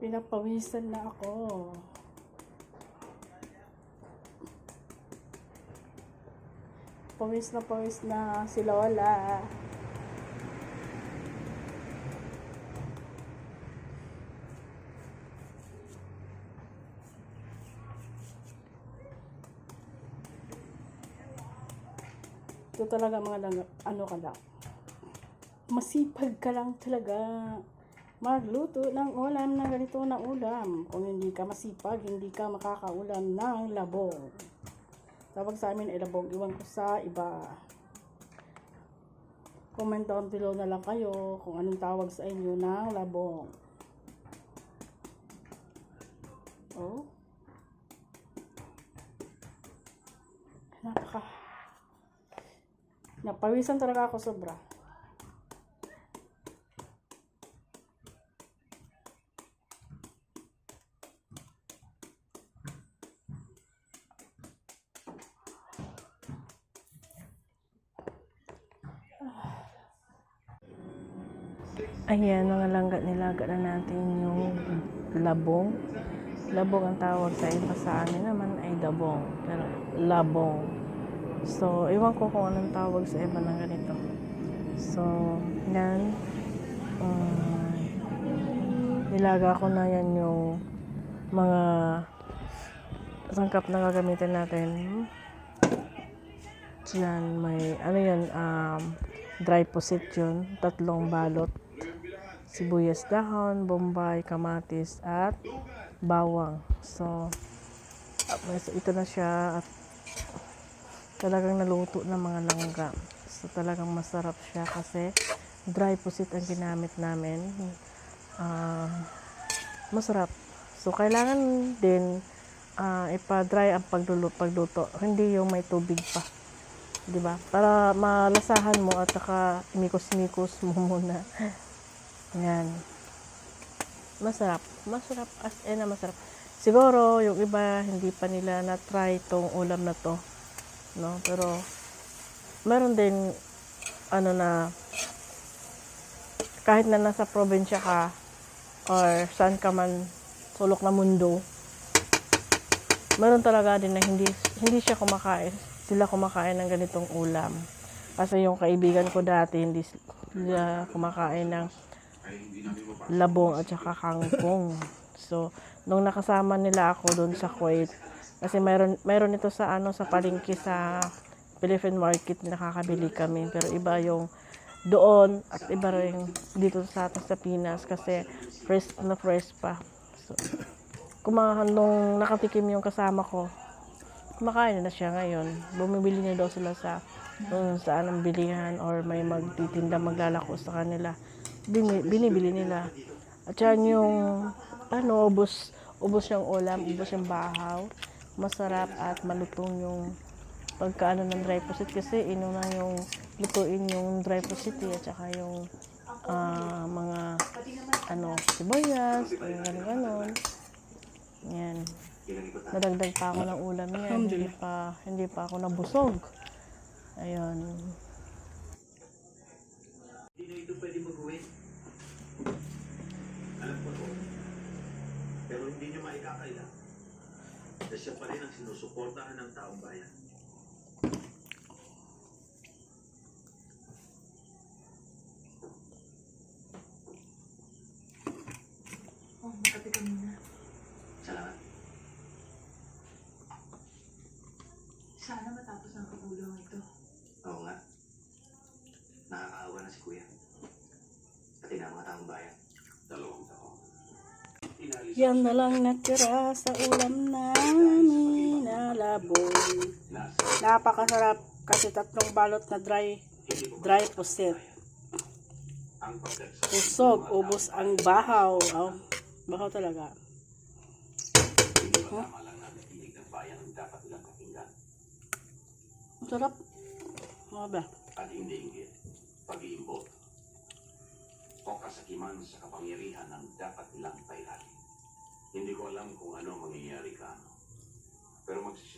Pinapawisan na ako. Pawis na pawis na si Lola. Ito talaga mga lang, ano ka lang. Masipag ka lang talaga magluto ng ulam na ganito na ulam. Kung hindi ka masipag, hindi ka makakaulam ng labong. Tawag sa amin ay labong. Iwan ko sa iba. Comment down below na lang kayo kung anong tawag sa inyo ng labong. Oh. Napaka. Napawisan talaga ako sobra. Ayan, mga langga nilaga na natin yung labong. Labong ang tawag sa iba sa amin naman ay dabong. Pero labong. So, iwan ko kung anong tawag sa iba ng ganito. So, yan. Um, nilaga ko na yan yung mga sangkap na gagamitin natin. Diyan, may, ano yun, um, dry pusit yun. Tatlong balot. Sibuyas dahon, bombay, kamatis, at bawang. So, ito na siya at talagang naluto ng mga langga. So, talagang masarap siya kasi dry pusit ang ginamit namin. Ah, masarap. So, kailangan din ah, ipa-dry ang pagluto, pagluto. Hindi yung may tubig pa. 'Di ba? Para malasahan mo at saka mikos-mikos mo muna. Yan. Masarap. Masarap as in na masarap. Siguro, yung iba, hindi pa nila na-try tong ulam na to. No? Pero, meron din, ano na, kahit na nasa probinsya ka, or saan ka man, sulok na mundo, meron talaga din na hindi, hindi siya kumakain. Sila kumakain ng ganitong ulam. Kasi yung kaibigan ko dati, hindi sila kumakain ng labong at saka kangkong. So, nung nakasama nila ako doon sa Kuwait, kasi meron meron ito sa ano sa palengke sa Philippine market nakakabili kami pero iba yung doon at iba rin dito sa atin sa Pinas kasi fresh na fresh pa. So, kumahan nung nakatikim yung kasama ko, kumakain na siya ngayon. Bumibili na daw sila sa kung saan ang bilihan or may magtitinda maglalako sa kanila. Bini, binibili nila. At yan yung ano, ubos, ubos yung ulam, ubos yung bahaw. Masarap at malutong yung pagkaano ng dry pusit kasi inuna yung lutuin yung dry pusit eh, at saka yung ah, mga ano, sibuyas, yung gano'n ganon Yan. Nadagdag pa ako ng ulam yan. Hindi pa, hindi pa ako nabusog. Ayun. Hindi na ito pwede mag-uwi. Alam ko to. Pero hindi niyo maikakaila na siya pa rin ang sinusuportahan ng taong bayan. Oh, makati ka muna. Salamat. Sana matapos ang katulong ito. Oo nga. Nakakaawa na si Kuya. Ang bayan. Dalawang taon. Yan na lang natira sa ulam namin na nasa Napakasarap kasi tatlong balot na dry dry pusit. ang. Usog, ubos ang bahaw. Oh, bahaw talaga. Bayan ang Masarap. Mga ba? at hindi inggit, pag-iimbot o kasakiman sa kapangyarihan ang dapat nilang pairali. Hindi ko alam kung ano mangyayari ka. Pero magsisimula.